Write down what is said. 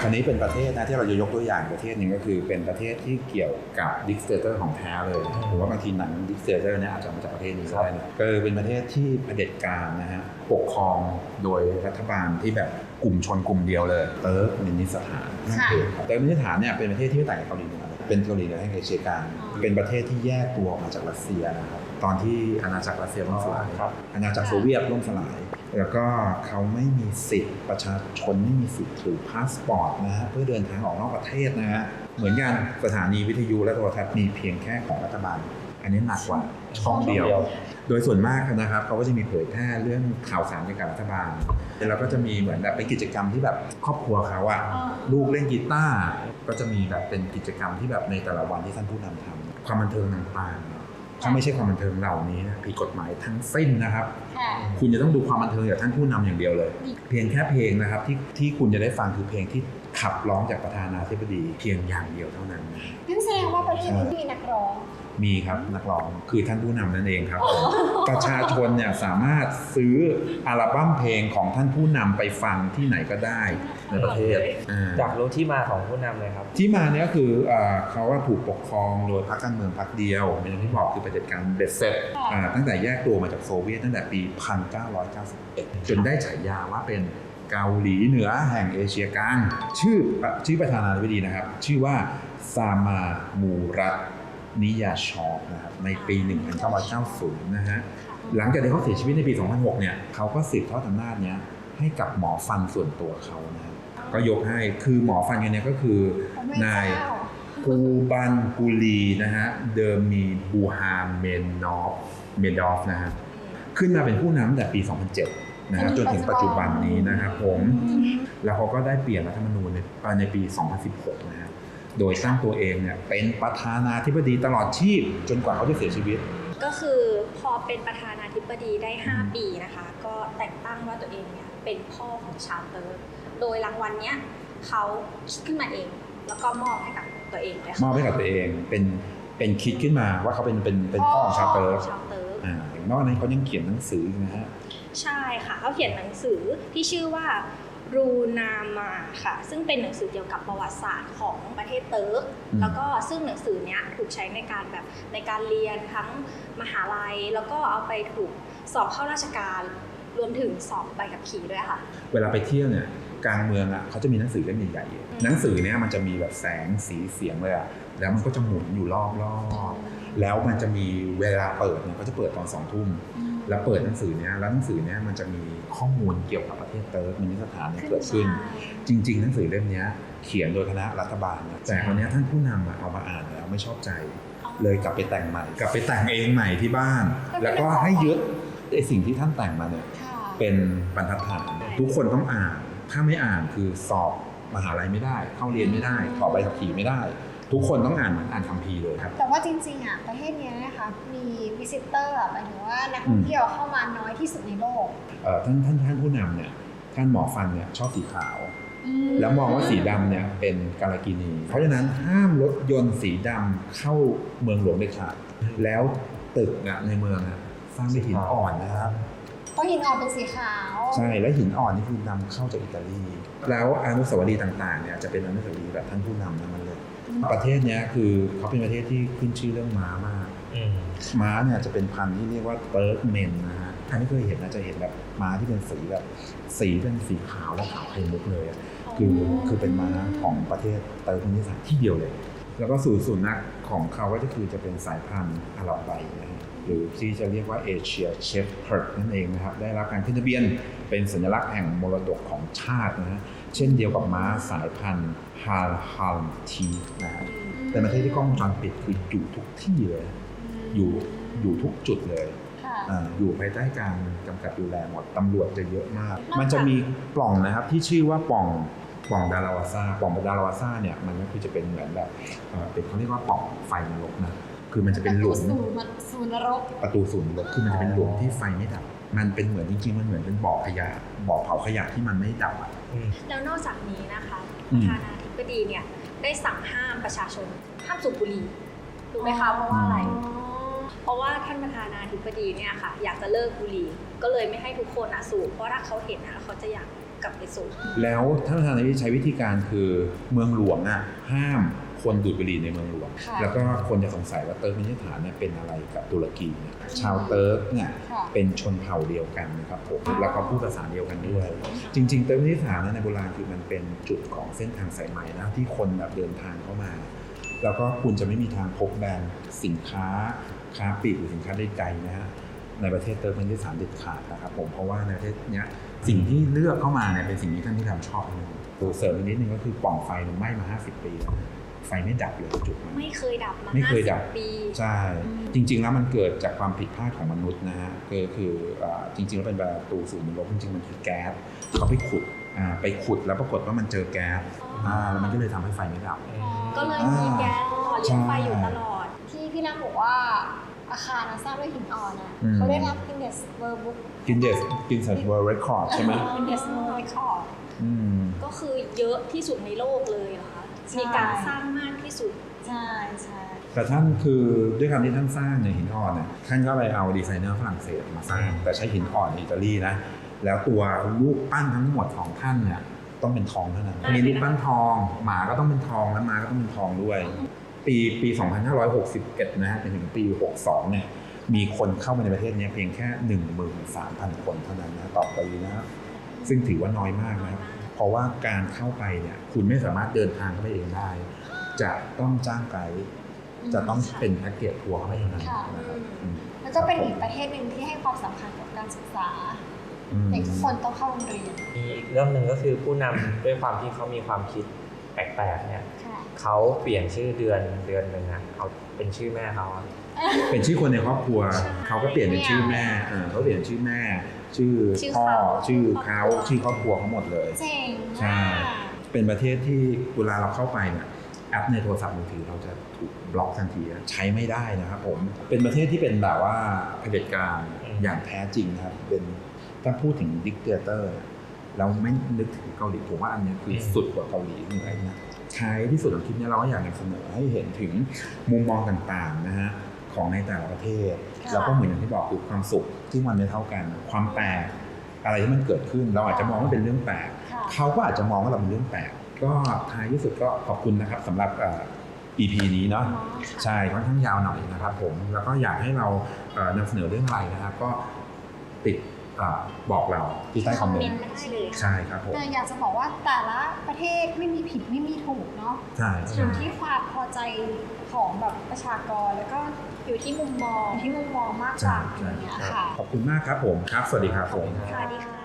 คราวนี้เป็นประเทศนะที่เราจะยกตัวอย่างประเทศหนึ่งก็คือเป็นประเทศที่เกี่ยวกับดิกเตอร์ของแท้เลยผมว่าบางทีหนังดิกเตอร์เนี่ยอาจจะมาจากประเทศนี้ก็ได้นะก็เป็นประเทศที่เผด็จการนะฮะปกครองโดยรัฐบาลที่แบบกลุ่มชนกลุ่มเดียวเลยเติร์กมินิสถานนั่นเองครับเติร์กมินิสถานเนี่ยเป็นประเทศที่ไม่ต่างจากเกาหลีเหนือเลยเป็นเกาหลีเหนือแห่งเอเชียกลางเป็นประเทศที่แยกตัวออกมาจากรัสเซียนะครับตอนที่อาณาจักรรัสเซียล่มสลาย อาณาจักรโซเวียตล่มสลาย แล้วก็เขาไม่มีสิทธิ์ประชาชนไม่มีสิทธิ์ถือพาสปอร์ตนะฮะเพื่อเดินทางออกนอกประเทศนะฮะเหมือนกันสถานีวิทยุและโทรทัศน์มีเพียงแค่ของรัฐบาล อันนี้หนักกว่าช่องเดียว โดยส่วนมากนะครับเขาก็จะมีเผยแพร่เรื่องข่าวสารเกี่ยวกับรัฐบาลแล้วก็จะมีเหมือนแบบเป็นกิจกรรมที่แบบครอบครัวเขาอะลูกเล่นกีตาร์ก็จะมีแบบเป็นกิจกรรมที่แบบในแต่ละวันที่ท่านผู้นำทำความบันเทิงต่างๆ ถ้าไม่ใช่ความบันเทิงเหล่านี้นะผิดกฎหมายทั้งสิ้นนะครับค่ะคุณจะต้องดูความบันเทิงจากท่านผู้นำอย่างเดียวเลย เพียงแค่เพลงนะครับที่ที่คุณจะได้ฟังคือเพลงที่ ขับร้องจากประธานาธิบดีเพียงอย่างเดียวเท่านั้น นั่นแสดงว่าประเทศนี้มีนักร้อง มีครับนักร้องคือท่านผู้นำนั่นเองครับผมประชาชนเนี่ยสามารถซื้ออัลบั้มเพลงของท่านผู้นำไปฟังที่ไหนก็ได้ในประเทศอ่าอยากรู้ที่มาของผู้นำเลยครับ ที่มาเนี้ยคือเอ่อเขาว่าถูกปกครองโดยพรรคการเมืองพรรคเดียวเป็นอย่างที่บอกคือประเผด็จการเบ็ดเสร็จอ่าตั้งแต่แยกตัวมาจากโซเวียตตั้งแต่ปี 1991 จนได้ฉายาว่าเป็น เกาหลีเหนือแห่งเอเชียกลาง ชื่อชื่อประธานาธิบดีนะครับ ชื่อว่าซามามูรัตนิยาชอปนะครับในปี 1990 นะฮะหลังจากที่เขาเสียชีวิตในปี 2006 เนี่ยเขาก็สืบทอดอำนาจเนี้ยให้กับหมอฟันส่วนตัวเขานะก็ยกให้คือหมอฟันคนเนี้ยก็คือนายกูบันกูลีนะฮะเดิมมีบูฮาเมนนอฟเมดอฟนะฮะขึ้นมาเป็นผู้นำตั้งแต่ปี 2007 นะฮะจนถึงปัจจุบันนี้นะครับผมแล้วเขาก็ได้เปลี่ยนรัฐธรรมนูญในในปี 2016 นะฮะโดยตั้งตัวเองเนี่ยเป็นประธานาธิบดีตลอดชีพ จนกว่าเขาจะเสียชีวิต ก็คือพอเป็นประธานาธิบดีได้ 5 ปีนะคะ ก็แต่งตั้งว่าตัวเองเนี่ยเป็นพ่อของชาวเติร์กโดยรางวัลเนี้ยเขาขึ้นมาเอง แล้วก็มอบให้กับตัวเองเลยมค่ะอบให้กับตัวเองเป็นเป็นคิดขึ้นมาว่าเขาเป็นเป็นเป็นพ่อของชาวเติร์กชาวเติร์ก อ่าอย่างนอกนั้นเขายังเขียนหนังสืออีกนะฮะใช่ค่ะเขาเขียนหนังสือที่ชื่อว่ารูนามาค่ะ ซึ่งเป็นหนังสือเกี่ยวกับประวัติศาสตร์ของประเทศเติร์กอืมแล้วก็ซึ่งหนังสือเนี้ยถูกใช้ในการแบบในการเรียนทั้งมหาลัย แล้วก็เอาไปถูกสอบเข้าราชการรวมถึงสอบใบขับขี่ด้วยค่ะ เวลาไปเที่ยวเนี่ยกลางเมืองอะเขาจะมีหนังสือเล่มใหญ่ๆหนังสือเนี่ยมันจะมีแบบแสงสีเสียงเลยอะแล้วมันก็จะหมุนอยู่รอบๆ แล้วมันจะมีเวลาเปิดเนี่ยเขาจะเปิดตอนสองทุ่มแล้วเปิดหนังสือเนี่ยแล้วหนังสือเนี่ยมันจะมีข้อมูลเกี่ยวกับประเทศเติร์กมินิสถานเนี่ยเกิดขึ้น จริง ๆ หนังสือเล่มเนี้ยเขียนโดยคณะรัฐบาลนะแต่คราวเนี้ยท่านผู้นำอะเอามาอ่านแล้วไม่ชอบใจ เลยกลับไปแต่งใหม่ กลับไปแต่งเองใหม่ที่บ้าน แล้วก็ให้ยึดไอสิ่งที่ท่านแต่งมาเนี่ยค่ะเป็นบรรทัดฐานทุกคนต้องอ่าน ถ้าไม่อ่านคือสอบมหาลัยไม่ได้ เข้าเรียนไม่ได้ขอใบขับขี่ไม่ได้ ทุกคนต้องอ่านเหมือนอ่านคัมภีร์เลยครับ แต่ว่าจริงๆอะประเทศเนี้ยนะคะมีวิสิเตอร์หมายถึงว่านักท่องเที่ยวเข้ามาน้อยที่สุดในโลกเอ่อท่านท่านท่านผู้นำเนี่ยท่านหมอฟันเนี่ยชอบสีขาว แล้วมองว่าสีดำเนี่ยเป็นกาลกินี เพราะฉะนั้นห้ามรถยนต์สีดำเข้าเมืองหลวงเด็ดขาดแล้วตึกอะในเมืองอะสร้างด้วยหินอ่อนนะครับเพราะหินอ่อนเป็นสีขาว ใช่และหินอ่อนนี่คือนำเข้าจากอิตาลี แล้วอนุสาวรีย์ต่างๆเนี่ยจะเป็นอนุสาวรีย์แบบท่านผู้นำทั้งนั้นเลย ประเทศเนี้ยคือเขาเป็นประเทศที่ขึ้นชื่อเรื่องม้ามาก อืม ม้าเนี่ยจะเป็นพันธุ์ที่เรียกว่าเติร์กเมนนะฮะใครไม่เคยเห็นนะจะเห็นแบบม้าที่เป็นสีแบบสีเป็นสีขาวและขาวไข่มุกเลยอะคือคือเป็นม้าของประเทศเติร์กมินิสถานที่เดียวเลย แล้วก็สูตรสุนัขของเขาก็จะคือจะเป็นสายพันธุ์อาหรับไบนะฮะ หรือที่จะเรียกว่าเอเชียเชฟเพิร์ดนั่นเองนะครับได้รับการขึ้นทะเบียนเป็นสัญลักษณ์แห่งมรดกของชาตินะฮะเช่นเดียวกับม้าสายพันธุ์ฮาลฮัลทีนะฮะเป็นประเทศที่กล้องวงจรปิดคืออยู่ทุกที่เลย อยู่อยู่ทุกจุดเลยค่ะอาอยู่ภายใต้การกำกับดูแลหมดตำรวจจะเยอะมากนอกจาก มันจะมีปล่องนะครับที่ชื่อว่าปล่องปล่องดาราวาซาปล่องดาราวาซาเนี่ยมันก็คือจะเป็นเหมือนแบบเอ่อเป็นเขาเรียกว่าปล่องไฟนรกนะ คือมันจะเป็นหลุมสู่มันสู่นรกประตูศูนย์นรกคือมันจะเป็นหลุมที่ไฟไม่ดับ มันเป็นเหมือนจริงๆมันเหมือนเป็นบ่อขยะบ่อเผาขยะที่มันไม่ดับอะอืมแล้วนอกจากนี้นะคะอืปมระธานาธิบดีเนี่ยได้สั่งห้ามประชาชนห้ามสูบบุหรี่ถูกไหมคะเพราะว่าอะไร เพราะว่าท่านประธานาธิบดีเนี่ยค่ะ อยากจะเลิกบุหรี่ก็เลยไม่ให้ทุกคนอะสูบเพราะถ้าเขาเห็นอะเขาจะอยากกลับไปสู่แล้วท่านประธานาธิบดีใช้วิธีการคือเมืองหลวงอะห้าม คนดูดบุหรี่ในเมืองหลวงค่ะแล้วก็คนจะสงสัยว่าเติร์กมินิสถานเนี่ยเป็นอะไรกับตุรกีเนี่ยชาวเติร์กเนี่ยค่ะเป็นชนเผ่าเดียวกันนะครับผม แล้วก็พูดภาษาเดียวกันด้วย จริง ๆ เติร์กมินิสถานเนี่ยในโบราณคือมันเป็นจุดของเส้นทางสายไหมนะที่คนแบบเดินทางเข้ามา แล้วก็คุณจะไม่มีทางพบแบรนด์สินค้าค้าปลีกหรือสินค้าใดๆนะฮะในประเทศเติร์กมินิสถานเด็ดขาดนะครับผมเพราะว่าในประเทศเนี้ยสิ่งที่เลือกเข้ามาเนี่ยเป็นสิ่งที่ท่านผู้นำชอบนะตัวเสริมอีกนิดนึงก็คือปล่องไฟมันไหม้มา 50 ปีแล้วนะ ไฟไม่ดับเลยจุดนั้นไม่เคยดับมาไม่เคยดับ50ปีใช่จริง ๆ แล้วมันเกิดจากความผิดพลาดของมนุษย์นะฮะก็คือเอ่อจริง ๆ แล้วเป็นประตูสู่นรกจริงๆมันคือแก๊สเขาไปขุดอ่าไปขุดแล้วปรากฏว่ามันเจอแก๊สอ่าแล้วมันก็เลยทำให้ไฟไม่ดับ ก็เลยมีแก๊สหล่อเลี้ยงไฟอยู่ตลอด ที่พี่นักบอกว่าอาคารน่ะสร้างด้วยหินอ่อนอะอืมเขาได้รับ Guinness World Book กินเดสกินเซนเวิร์เรคคอร์ดใช่ไหม Guinness World Record อืมก็คือเยอะที่สุดในโลกเลยเหรอคะใช่ มีการสร้างมากที่สุด ใช่ใช่แต่ท่านคือด้วยความที่ท่านสร้างในหินอ่อนเนี่ยท่านก็ไปเอาดีไซเนอร์ฝรั่งเศสมาสร้าง แต่ใช้หินอ่อนในอิตาลีนะแล้วตัวรูปปั้นทั้งหมดของท่านเนี่ยต้องเป็นทองเท่านั้นได้มีรูปปั้นทอง หมาก็ต้องเป็นทองและม้าก็ต้องเป็นทองด้วย ปีปี 2561 นะฮะจนถึงปี 62 เนี่ยมีคนเข้ามาในประเทศเนี้เพียงแค่ 13,000 คนเท่านั้นนะต่อปีนะครับซึ่งถือว่าน้อยมากนะครับ เพราะว่าการเข้าไปเนี่ยคุณไม่สามารถเดินทางเข้าไปเองได้ จะต้องจ้างไกด์จะต้องเป็นแพ็กเกจทัวร์เข้าไปเท่านั้นนะครับอืมแล้วก็เป็นอีกประเทศหนึ่งที่ให้ความสำคัญกับการศึกษาอืมเด็กทุกคนต้องเข้าโรงเรียนมีอีกเรื่องหนึ่งก็คือผู้นำด้วยความที่เขามีความคิดแปลกๆเนี่ยค่ะเขาเปลี่ยนชื่อเดือนเดือนหนึ่งนะเอาเป็นชื่อแม่เขาอะเป็นชื่อคนในครอบครัวใช่เขาก็เปลี่ยนเป็นชื่อแม่เออเขาเปลี่ยนชื่อแม่ ชื่อชื่อพ่อเขา ชื่อครอบเขาครัวชื่อครอบครัวเขาหมดเลย เจ๋งใช่ มากเป็นประเทศที่เวลาเราเข้าไปเนี่ยแอปในโทรศัพท์มือถือเราจะถูกบล็อกทันทีใช้ไม่ได้นะครับผมเป็นประเทศที่เป็นแบบว่าเผด็จการอย่างแท้จริงนะครับเป็นถ้าพูดถึงดิกเตอร์เราไม่นึกถึงเกาหลีผมว่าอันเนี้ยคือสุดกว่าเกาหลีเหนื่อยนะท้ายที่สุดของคลิปเนี้ยเราก็อยากนำเสนอให้เห็นถึงมุมมองต่างๆนะฮะของในแต่ละประเทศค่ะ แล้วก็เหมือนอย่างที่บอกคือความสุขที่มันไม่เท่ากัน ความแปลกอะไรที่มันเกิดขึ้น เราอาจจะมองว่าเป็นเรื่องแปลกค่ะเขาก็อาจจะมองว่าเราเป็นเรื่องแปลกก็ท้ายที่สุดก็ขอบคุณนะครับสำหรับเอ่อ EP นี้เนาะอ๋อค่ะใช่ค่อนข้างยาวหน่อยนะครับผมแล้วก็อยากให้เราเอ่อนำเสนอเรื่องอะไรนะครับก็ติดเอ่อ บอกเราที่ใต้คอมเมนต์มาได้เลยค่ะใช่ครับผมแต่อยากจะบอกว่าแต่ละประเทศไม่มีผิดไม่มีถูกเนาะใช่อใช่ยู่ที่ความพอใจของแบบประชากรแล้วก็อยู่ที่มุมมองอยู่ที่มุมมองมากกใช่ว่าอะไรใช่อย่างเงี้ยครับค่ะขอบคุณมากครับผมครับ สวัสดีครับผมสวัสดีค่ะ